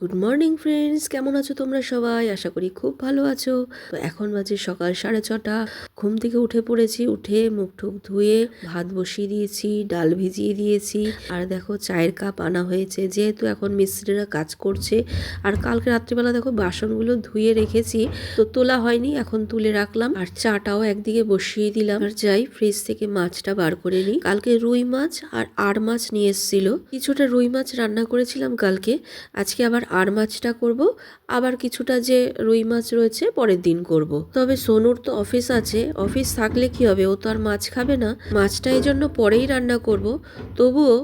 Good morning friends কেমন আছো তোমরা সবাই? আশা করি খুব ভালো আছো। তো এখন বাজে সকাল সাড়ে ছটা। ঘুম থেকে উঠে পড়েছি। উঠে মুখ টুক ধুয়ে ভাত বসিয়ে দিয়েছি, ডাল ভিজিয়ে দিয়েছি। আর দেখো, চায়ের কাপ আনা হয়েছে। যেহেতু এখন মিস্ত্রিরা কাজ করছে, আর কালকে রাত্রিবেলা দেখো, বাসনগুলো ধুয়ে রেখেছি। তো তোলা হয়নি, এখন তুলে রাখলাম। আর চাটাও একদিকে বসিয়ে দিলাম। আর যাই ফ্রিজ থেকে মাছটা বার করে নিই। কালকে রুই মাছ আর আর মাছ নিয়ে এসেছিল। কিছুটা রুই মাছ রান্না করেছিলাম কালকে। আজকে আবার আর মাছটা করব। আবার কিছুটা যে রুই মাছ রয়েছে পরের দিন করব। তবে সোনুর তো অফিস আছে। অফিস থাকলে কি হবে? ও তো আর মাছ খাবে না। মাছটা এই জন্য পরেই রান্না করব। তবুও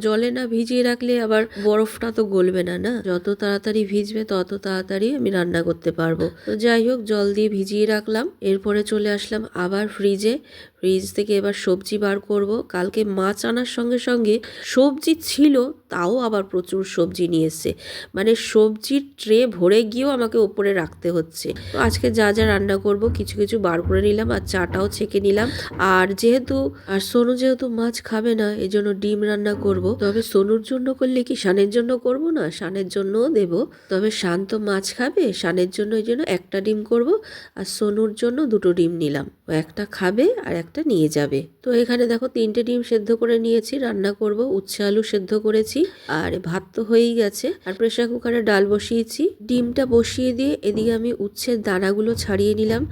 জলে না ভিজিয়ে রাখলে আবার বরফটা তো গলবে না না? যত তাড়াতাড়ি ভিজবে, তত তাড়াতাড়ি আমি রান্না করতে পারব। তো যাই হোক, জল দিয়ে ভিজিয়ে রাখলাম। এরপরে চলে আসলাম আবার ফ্রিজে। ফ্রিজ থেকে এবার সবজি বার করব। কালকে মাছ আনার সঙ্গে সঙ্গে সবজি ছিল, তাও আবার প্রচুর সবজি নিয়ে এসছে। মানে সবজির ট্রে ভরে গিয়েও আমাকে ওপরে রাখতে হচ্ছে। তো আজকে যা যা রান্না করব, কিছু কিছু বার করে নিলাম আর চাটাও ছেঁকে নিলাম। আর যেহেতু, আর সোনু যেহেতু মাছ খাবে না এই জন্য ডিম রান্না করব। তবে সোনুর জন্য করলে কি শানের জন্য করব না? শানের জন্যও দেব। তবে শান তো মাছ খাবে, শানের জন্য এই জন্য একটা ডিম করব আর সোনুর জন্য দুটো ডিম নিলাম। ও একটা খাবে আর একটা নিয়ে যাবে। তো এখানে দেখো তিনটে ডিম সেদ্ধ করে নিয়েছি, রান্না করব। উচ্ছে আলু সেদ্ধ করেছি, আর ভাত তো হয়েই গেছে। আর প্রেশার কুকারে ডাল বসিয়েছি। ডিমটা বসিয়ে দিয়ে এদিকে আমি উচ্ছের দানাগুলো ছাড়িয়ে নিলাম।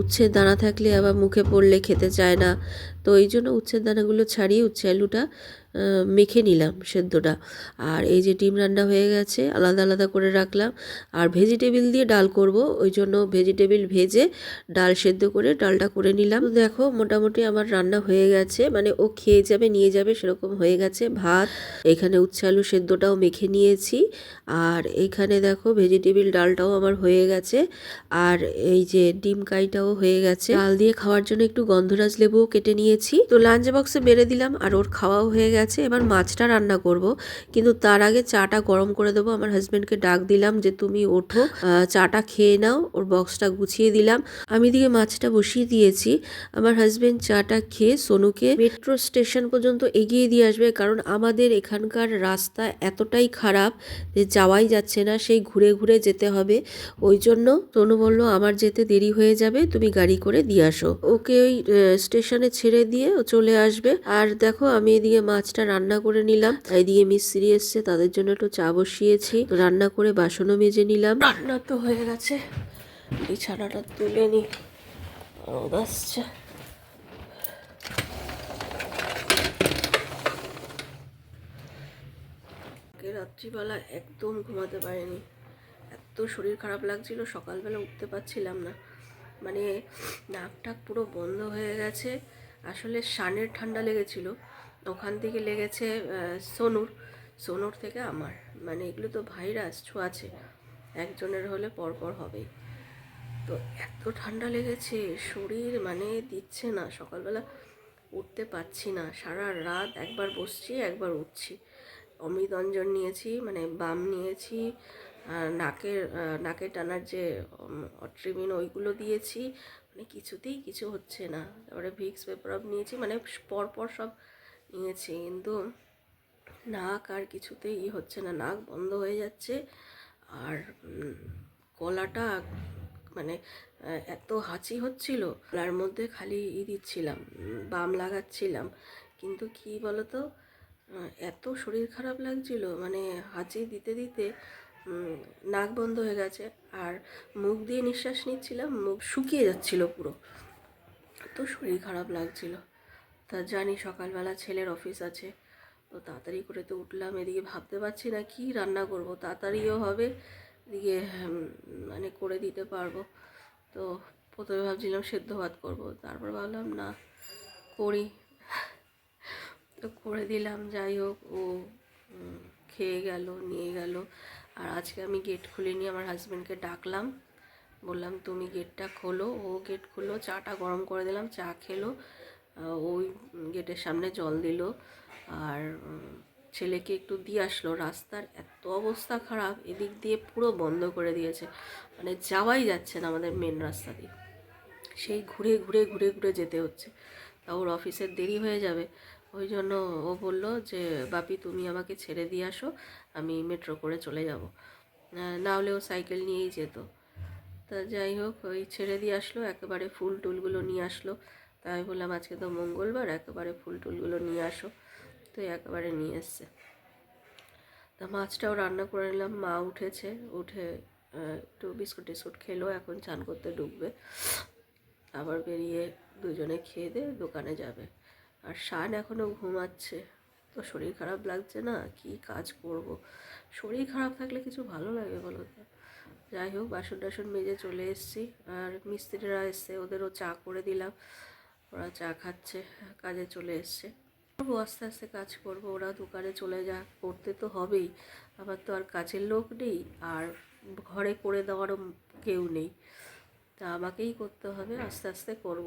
উচ্ছের দানা থাকলে আবার মুখে পড়লে খেতে চায় না। তো এই জন্য উচ্ছের দানাগুলো ছাড়িয়ে, উচ্ছে আলুটা মেখে নিলাম সেদ্ধটা। আর এই যে ডিম রান্না হয়ে গেছে, আলাদা আলাদা করে রাখলাম। আর ভেজিটেবিল দিয়ে ডাল করব, ওই জন্য ভেজিটেবিল ভেজে ডাল সেদ্ধ করে ডালটা করে নিলাম। দেখো, মোটামুটি আমার রান্না হয়ে গেছে। মানে ও খেয়ে যাবে, নিয়ে যাবে, সেরকম হয়ে গেছে ভাত। এখানে উচ্ছে আলু সেদ্ধটাও মেখে নিয়েছি। আর এইখানে দেখো ভেজিটেবিল ডালটাও আমার হয়ে গেছে। আর এই যে ডিম কাইটাও হয়ে গেছে। ডাল দিয়ে খাওয়ার জন্য একটু গন্ধরাজ লেবুও কেটে নিয়েছি। তো লাঞ্চ বক্সে বেড়ে দিলাম, আর ওর খাওয়াও হয়ে গেছে। এবার মাছটা রান্না করব। কিন্তু তার আগে চাটা গরম করে দেবো। আমার হাজব্যান্ডকে ডাক দিলাম যে, তুমি ওঠো চাটা খেয়ে নাও। ওর বক্সটা গুছিয়ে দিলাম। আমি দিকে মাছটা বসিয়ে দিয়েছি। আমার হাজব্যান্ড চাটা খেয়ে সোনুকে মেট্রো স্টেশন পর্যন্ত এগিয়ে দিয়ে আসবে। কারণ আমাদের এখানকার রাস্তা এতটাই খারাপ যে, যাওয়াই যাচ্ছে না, সেই ঘুরে ঘুরে যেতে হবে। ওই জন্য তনু বলল, আমার যেতে দেরি হয়ে যাবে, তুমি গাড়ি করে দিয়ে আসো। ওকে ওই স্টেশনে ছেড়ে দিয়ে চলে আসবে। আর দেখো, আমি এদিকে মাছটা রান্না করে নিলাম। এদিকে মিস্ত্রি এসছে, তাদের জন্য একটু চা বসিয়েছি। রান্না করে বাসনও মেজে নিলাম। রান্না তো হয়ে গেছে। বিছানাটা তুলে নি। আসছে। রাত্রিবেলা একদম ঘুমাতে পারিনি। এত শরীর খারাপ লাগছিল, সকালবেলা উঠতে পারছিলাম না। মানে নাক টাক পুরো বন্ধ হয়ে গেছে। আসলে শানের ঠান্ডা লেগেছিল। ওখান থেকে লেগেছে সোনুর। সোনুর থেকে আমার। মানে এগুলো তো ভাইরাস ছোঁয়াছে একজনের হলে পরপর হবেই। তো এত ঠান্ডা লেগেছে, শরীর মানে দিচ্ছে না। সকালবেলা উঠতে পারছি না। সারা রাত একবার বসছি, একবার উঠছি। অমৃতঞ্জন নিয়েছি মানে বাম নিয়েছি নাকের নাকে টানার যে অট্রিমিন ওইগুলো দিয়েছি। মানে কিছুতেই কিছু হচ্ছে না। তারপরে ভিক্স, পেপার নিয়েছি। মানে পর পর সব নিয়েছি, কিন্তু নাক আর কিছুতেই ই হচ্ছে না। নাক বন্ধ হয়ে যাচ্ছে আর গলাটা মানে এত হাঁচি হচ্ছিল, গলার মধ্যে খালি ই দিচ্ছিলাম বাম লাগাচ্ছিলাম। কিন্তু কি বলতো এত শরীর খারাপ লাগছিল মানে হাঁচি দিতে দিতে নাক বন্ধ হয়ে গেছে আর মুখ দিয়ে নিঃশ্বাস নিচ্ছিলাম, মুখ শুকিয়ে যাচ্ছিল পুরো। তো শরীর খারাপ লাগছিল। তা জানি সকালবেলা ছেলের অফিস আছে। তো তাড়াতাড়ি করে তো উঠলাম, এদিকে ভাবতে পারছি না কি রান্না করব, তাড়াতাড়িও হবে, এদিকে মানে করে দিতে পারব। তো প্রথমে ভাবছিলাম সেদ্ধ ভাত করব, তারপর ভাবলাম না, করি। তো করে দিলাম, যাই হোক, ও খেয়ে গেল, নিয়ে গেল। আর আজকে আমি গেট খুলিনি, আমার হাজব্যান্ডকে ডাকলাম। বললাম, তুমি গেটটা খোলো। ও গেট খুললো চাটা গরম করে দিলাম, চা খেলো। ওই গেটের সামনে জল দিল আর ছেলেকে একটু দিয়ে আসলো। রাস্তার এত অবস্থা খারাপ, এদিক দিয়ে পুরো বন্ধ করে দিয়েছে। মানে যাওয়াই যাচ্ছে না আমাদের মেন রাস্তা দিয়ে। সেই ঘুরে ঘুরে ঘুরে ঘুরে যেতে হচ্ছে। তা ওর অফিসের দেরি হয়ে যাবে। ওই জন্য ও বলল যে, বাপি, তুমি আমাকে ছেড়ে দিয়ে আসো, আমি মেট্রো করে চলে যাব। না হলেও সাইকেল নিয়েই যেত। তা যাই হোক, ওই ছেড়ে দিয়ে আসলো। একেবারে ফুল টুলগুলো নিয়ে আসলো। তাই আমি বললাম, আজকে তো মঙ্গলবার, একেবারে ফুল টুলগুলো নিয়ে আসো। তো একেবারে নিয়ে এসছে। তা মাছটাও রান্না করে নিলাম, মা উঠেছে, উঠে একটু বিস্কুট টিস্কুট খেলো, এখন চান করতে ঢুকবে। আবার বেরিয়ে দুজনে খেয়ে দিয়ে দোকানে যাবে। আর শান এখনও ঘুমাচ্ছে। তো শরীর খারাপ লাগছে না? কি কাজ করব? শরীর খারাপ থাকলে কিছু ভালো লাগে বলো তো? যাই হোক বাসন টাসন মেজে চলে এসেছি। আর মিস্ত্রিরা এসছে, ওদেরও চা করে দিলাম। ওরা চা খাচ্ছে, কাজে চলে এসছে। করব আস্তে আস্তে কাজ করব, ওরা দোকানে চলে যা করতে তো হবেই। আমার তো আর কাজের লোক নেই, আর ঘরে করে দেওয়ারও কেউ নেই। তা আমাকেই করতে হবে, আস্তে আস্তে করব।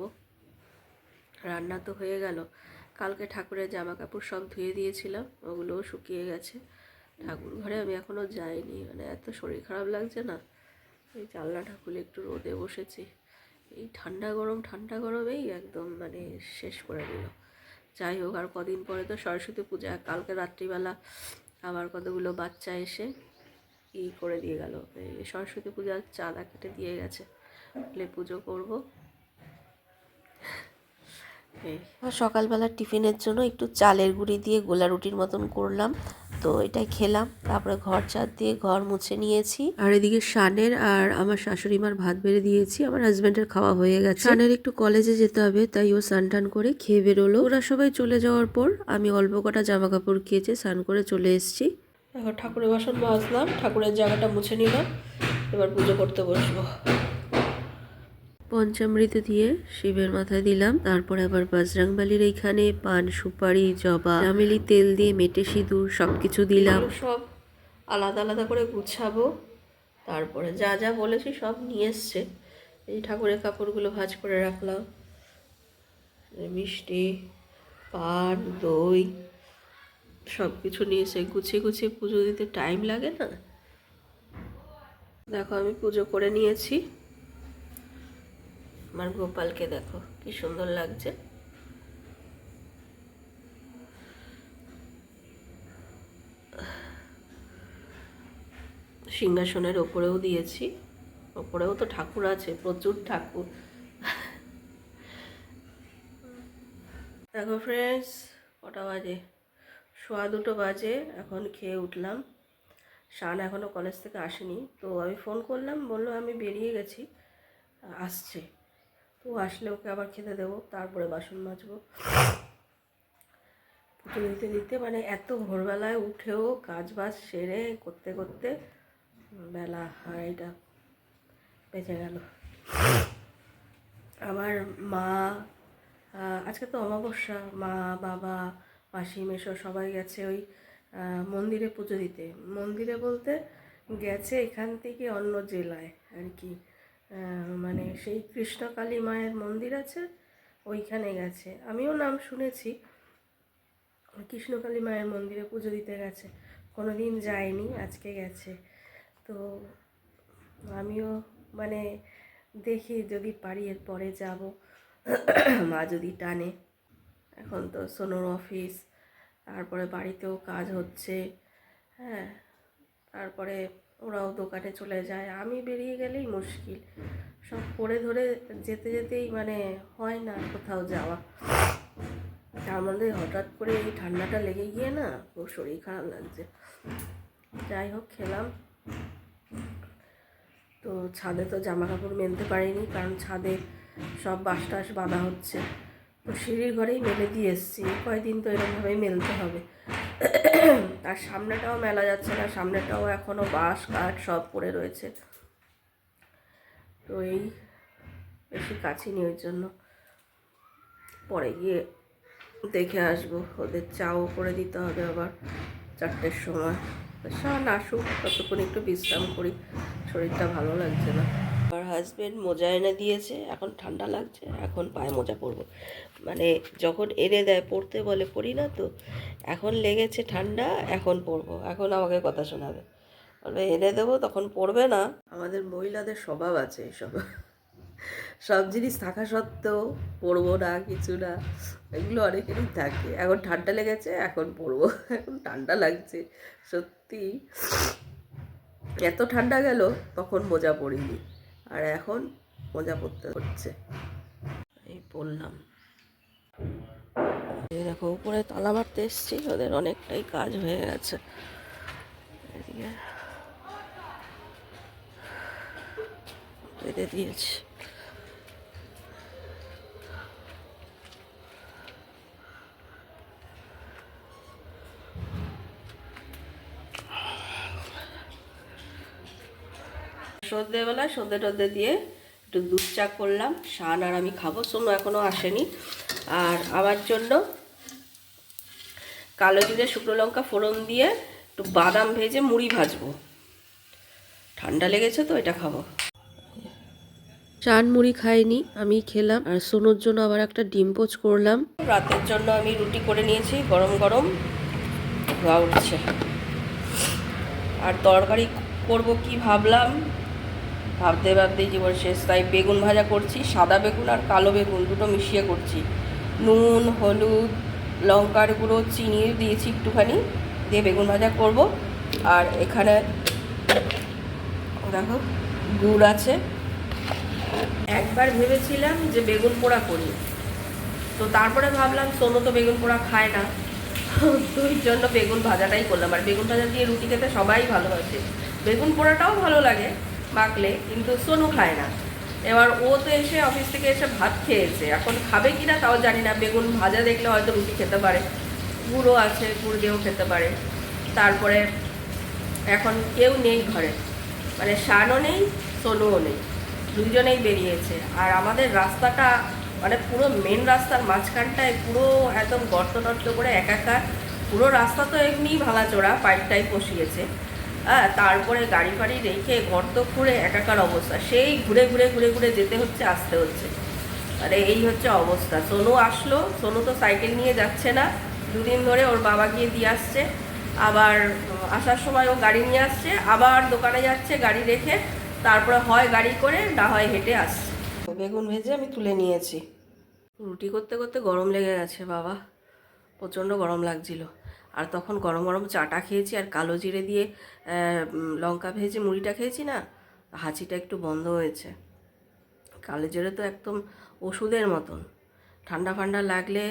রান্না তো হয়ে গেল। কালকে ঠাকুরের জামা কাপড় সব ধুয়ে দিয়েছিলাম, ওগুলোও শুকিয়ে গেছে। ঠাকুর ঘরে আমি এখনও যাইনি মানে এত শরীর খারাপ লাগছে না। এই জানলাটা খুলে একটু রোদে বসেছি। এই ঠান্ডা গরম, ঠান্ডা গরমেই একদম মানে শেষ করে দিল। যাই হোক, আর কদিন পরে তো সরস্বতী পূজা, কালকে রাত্রিবেলা আবার কতগুলো বাচ্চা এসে ই করে দিয়ে গেল। সরস্বতী পূজার চাঁদা কেটে দিয়ে গেছে। বলে পুজো করব। সকালবেলা টিফিনের জন্য একটু চালের গুঁড়ি দিয়ে গোলা রুটির মতন করলাম। তো এটাই খেলাম। তারপরে ঘর চার দিয়ে ঘর মুছে নিয়েছি। আর এদিকে শানের আর আমার শাশুড়ি মার ভাত বেড়ে দিয়েছি। আমার হাজব্যান্ডের খাওয়া হয়ে গেছে। শানের একটু কলেজে যেতে হবে তাই ও স্নান টান করে খেয়ে বেরোলো। ওরা সবাই চলে যাওয়ার পর আমি অল্প কটা জামা কাপড় কেচে স্নান করে চলে এসেছি। এখন ঠাকুরের বাসন মাজলাম। ঠাকুরের জায়গাটা মুছে নিলাম। এবার পুজো করতে বসবো। পঞ্চামৃত দিয়ে শিবের মাথায় দিলাম। তারপর আবার বজরংবলির এইখানে পান, সুপারি, জবা, চামেলি, তেল দিয়ে মেটে সিঁদুর সব কিছু দিলাম সব আলাদা আলাদা করে গুছাবো। তারপরে যা যা বলেছি সব নিয়ে এসছে। এই ঠাকুরের কাপড়গুলো ভাঁজ করে রাখলাম। মিষ্টি, পান, দই সব কিছু নিয়ে এসে গুছিয়ে গুছিয়ে পুজো দিতে টাইম লাগে না? দেখো আমি পুজো করে নিয়েছি। আমার গোপালকে দেখো, কি সুন্দর লাগছে। সিংহাসনের ওপরেও দিয়েছি, ওপরেও তো ঠাকুর আছে, প্রচুর ঠাকুর। দেখো ফ্রেন্ডস কটা বাজে? সোয়া দুটো বাজে, এখন খেয়ে উঠলাম। শান এখনও কলেজ থেকে আসেনি, তো আমি ফোন করলাম, বলল আমি বেরিয়ে গেছি, আসছে। তো আসলে ওকে আবার খেতে দেবো, তারপরে বাসন মাজবো। পুজো দিতে দিতে মানে এত ভোরবেলায় উঠেও কাজ বাজ সেরে করতে করতে বেলা আড়াইটা বেঁচে গেল। আমার মা আজকে তো অমাবস্যা, মা, বাবা, মাসি মেশো সবাই গেছে ওই মন্দিরে পুজো দিতে। মন্দিরে বলতে গেছে এখান থেকে অন্য জেলায় আর কি। মানে সেই কৃষ্ণকালী মায়ের মন্দির আছে, ওইখানে গেছে। আমিও নাম শুনেছি, কৃষ্ণকালী মায়ের মন্দিরে পুজো দিতে গেছে। কোনো দিন যায়নি আজকে গেছে। তো আমিও মানে দেখি যদি পারি, এরপরে যাব। মা যদি টানে, এখন তো সোনোর অফিস, তারপরে বাড়িতেও কাজ হচ্ছে হ্যাঁ তারপরে ওরাও দোকানে চলে যায়। আমি বেরিয়ে গেলেই মুশকিল। সব পড়ে ধরে যেতে যেতেই মানে হয় না কোথাও যাওয়া। তার মধ্যে হঠাৎ করে এই ঠান্ডাটা লেগে গিয়ে না খুব শরীর খারাপ লাগছে। যাই হোক, খেলাম। তো ছাদে তো জামা কাপড় মেলতে পারিনি কারণ ছাদে সব বাঁশ টাস বাঁধা হচ্ছে। তো সিঁড়ির ঘরেই মেলে দিয়ে এসেছি। কয়দিন তো এরকমভাবেই মেলতে হবে। আর সামনেটাও মেলা যাচ্ছে না, সামনেটাও এখনও বাঁশ, কাঠ সব পড়ে রয়েছে। তো এই বেশি কাছিনি ওই জন্য। পরে গিয়ে দেখে আসব, ওদের চাও করে দিতে হবে আবার চারটের সময়। শান আসুক, ততক্ষণ একটু বিশ্রাম করি। শরীরটা ভালো লাগছে না। আমার হাজব্যান্ড মোজা এনে দিয়েছে, এখন ঠান্ডা লাগছে, এখন পায়ে মোজা পরবো। মানে যখন এনে দেয় পড়তে বলে পড়ি না তো? এখন লেগেছে ঠান্ডা, এখন পরবো, এখন আমাকে কথা শোনাবে। বলবে, এনে দেবো, তখন পড়বে না। আমাদের মহিলাদের স্বভাব আছে এসব। সব জিনিস থাকা সত্ত্বেও পরবো না, কিছু না, এগুলো অনেকেরই থাকে। এখন ঠান্ডা লেগেছে, এখন পরবো, এখন ঠান্ডা লাগছে, সত্যি। এত ঠান্ডা গেল, তখন মোজা পরিনি। আর এখন মজা করতে হচ্ছে। এই এই দেখো, উপরে তালা মারতে এসছি, ওদের অনেকটাই কাজ হয়ে গেছে। এদিকে। দিয়েছি। সন্ধেবেলা সন্ধে টন্ধে দিয়ে একটু দুধ চা করলাম শান আর আমি খাব সোনু এখনও আসেনি। আর আমার জন্য কালো জিরে শুকনো লঙ্কা ফোড়ন দিয়ে একটু বাদাম ভেজে মুড়ি ভাজবো। ঠান্ডা লেগেছে তো এটা খাব। চান মুড়ি খাইনি আমি খেলাম। আর সোনুর জন্য আবার একটা ডিম পোচ করলাম। রাতের জন্য আমি রুটি করে নিয়েছি গরম গরম। ধোয়া উঠছে। আর তরকারি করব কি ভাবলাম? ভাবতে ভাবতেই জীবন শেষ। তাই বেগুন ভাজা করছি, সাদা বেগুন আর কালো বেগুন দুটো মিশিয়ে করছি। নুন, হলুদ, লঙ্কার গুঁড়ো, চিনি দিয়েছি একটুখানি, দিয়ে বেগুন ভাজা করব। আর এখানে দেখো, গুড় আছে। একবার ভেবেছিলাম যে বেগুন পোড়া করি। তো তারপরে ভাবলাম, সোনু তো বেগুন পোড়া খায় না। ওই জন্য বেগুন ভাজাটাই করলাম। আর বেগুন ভাজা দিয়ে রুটি খেতে সবাই ভালোবাসে। বেগুন পোড়াটাও ভালো লাগে। মাখলে কিন্তু সোনু খায় না। এবার ও তো এসে অফিস থেকে এসে ভাত খেয়েছে। এখন খাবে কি না তাও জানি না। বেগুন ভাজা দেখলে হয়তো রুটি খেতে পারে। গুঁড়ো আছে, গুড় দিয়েও খেতে পারে। তারপরে এখন কেউ নেই ঘরে। মানে শানও নেই, সোনুও নেই। দুজনেই বেরিয়েছে। আর আমাদের রাস্তাটা মানে পুরো মেন রাস্তার মাঝখানটায় পুরো একদম গর্ত টর্ত করে একাকার। পুরো রাস্তা তো এমনি ভাঙাচোরা পাইপ টাইপ বসিয়েছে। হ্যাঁ তারপরে গাড়ি ফাড়ি রেখে গর্ত খুঁড়ে একাকার অবস্থা। সেই ঘুরে ঘুরে ঘুরে ঘুরে যেতে হচ্ছে আসতে হচ্ছে। আরে এই হচ্ছে অবস্থা। সোনু আসলো সোনু তো সাইকেল নিয়ে যাচ্ছে না। দুদিন ধরে ওর বাবা গিয়ে দিয়ে আসছে। আবার আসার সময় ও গাড়ি নিয়ে আসছে। আবার দোকানে যাচ্ছে গাড়ি রেখে। তারপরে হয় গাড়ি করে না হয় হেঁটে আসছে। বেগুন ভেজে আমি তুলে নিয়েছি। রুটি করতে করতে গরম লেগে গেছে বাবা। প্রচণ্ড গরম লাগছিল। আর তখন গরম গরম চাটা খেয়েছি আর কালো জিরে দিয়ে লঙ্কা ভেজে মুড়িটা খেয়েছি না, হাঁচিটা একটু বন্ধ হয়েছে। কালো জিরে তো একদম ওষুধের মতন। ঠান্ডা ফান্ডা লাগলে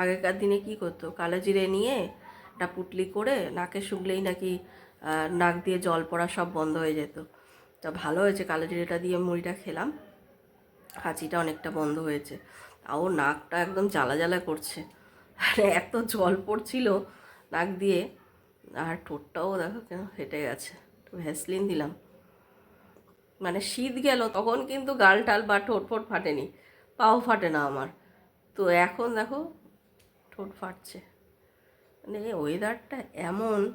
আগেকার দিনে কি করতো? কালো জিরে নিয়ে একটা পুটলি করে নাকে শুকলেই নাকি নাক দিয়ে জল পড়া সব বন্ধ হয়ে যেত। তা ভালো হয়েছে, কালো জিরেটা দিয়ে মুড়িটা খেলাম। হাঁচিটা অনেকটা বন্ধ হয়েছে। তাও নাকটা একদম জ্বালা জ্বালা করছে। আর, এত জল পড়ছিল নাক দিয়ে, আর ঠোঁটটাও দেখো কেন ফেটে গেছে। একটু ভ্যাসলিন দিলাম। মানে শীত গেল, তখন কিন্তু গাল টাল বা ঠোঁট ফোট ফাটেনি। পাও ফাটে না আমার। তো এখন দেখো, ঠোঁট ফাটছে। মানে ওয়েদারটা এমন,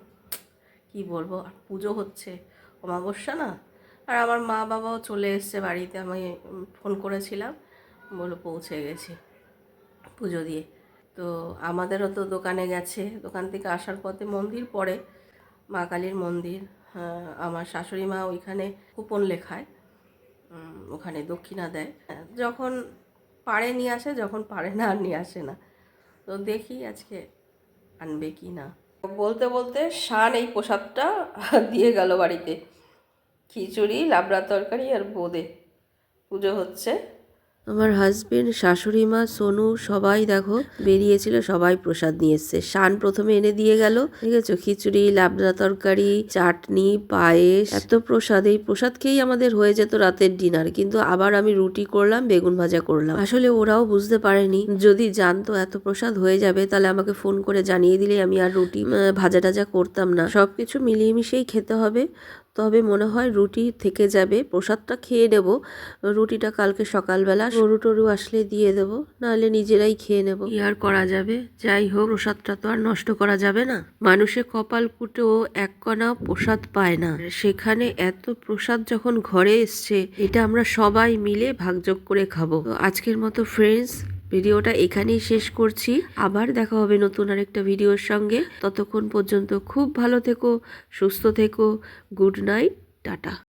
কি বলব, আর পুজো হচ্ছে। অমাবস্যা না? আর আমার মা বাবাও চলে এসছে বাড়িতে, আমি ফোন করেছিলাম। বলে পৌঁছে গেছি পুজো দিয়ে। তো আমাদেরও তো দোকানে গেছে। দোকান থেকে আসার পথে মন্দির পড়ে মা কালীর মন্দির। হ্যাঁ, আমার শাশুড়ি মা ওইখানে কুপন লেখায় ওখানে দক্ষিণা দেয়। যখন পারে নিয়ে আসে যখন পারে না আর নিয়ে আসে না। তো দেখি আজকে আনবে কি না। বলতে বলতে শান এই প্রসাদটা দিয়ে গেল বাড়িতে। খিচুড়ি লাবড়া তরকারি আর বোঁদে। পুজো হচ্ছে। আমার হাজবেন্ড শাশুড়ি মা, সোনু, সবাই দেখো বেরিয়েছিল, সবাই প্রসাদ নিয়ে এসছে। শান প্রথমে এনে দিয়ে গেল, ঠিক আছে? খিচুড়ি, লাবড়া তরকারি, চাটনি, পায়েস, এত প্রসাদ। এই প্রসাদ খেয়েই আমাদের হয়ে যেত রাতের ডিনার কিন্তু আবার আমি রুটি করলাম, বেগুন ভাজা করলাম। আসলে ওরাও বুঝতে পারেনি, যদি জানতো এত প্রসাদ হয়ে যাবে, তাহলে আমাকে ফোন করে জানিয়ে দিলে আমি আর রুটি ভাজা টাজা করতাম না। সবকিছু মিলিয়ে মিশিয়েই খেতে হবে। তবে মনে হয় রুটি থেকে যাবে। প্রসাদটা খেয়ে নেব। রুটিটা কালকে সকালবেলা। গরু টরু আসলে দিয়ে দেব, নাহলে নিজেরাই খেয়ে নেব। কি আর করা যাবে? যাই হোক, প্রসাদটা তো আর নষ্ট করা যাবে না। মানুষে কপাল কুটেও এক কণা প্রসাদ পায় না। সেখানে এত প্রসাদ যখন ঘরে এসছে, এটা আমরা সবাই মিলে ভাগযোগ করে খাব। আজকের মতো ফ্রেন্ডস ভিডিওটা এখানেই শেষ করছি। আবার দেখা হবে নতুন আরেকটা ভিডিওর সঙ্গে। ততক্ষণ পর্যন্ত খুব ভালো থেকো, সুস্থ থেকো, গুড নাইট, টাটা।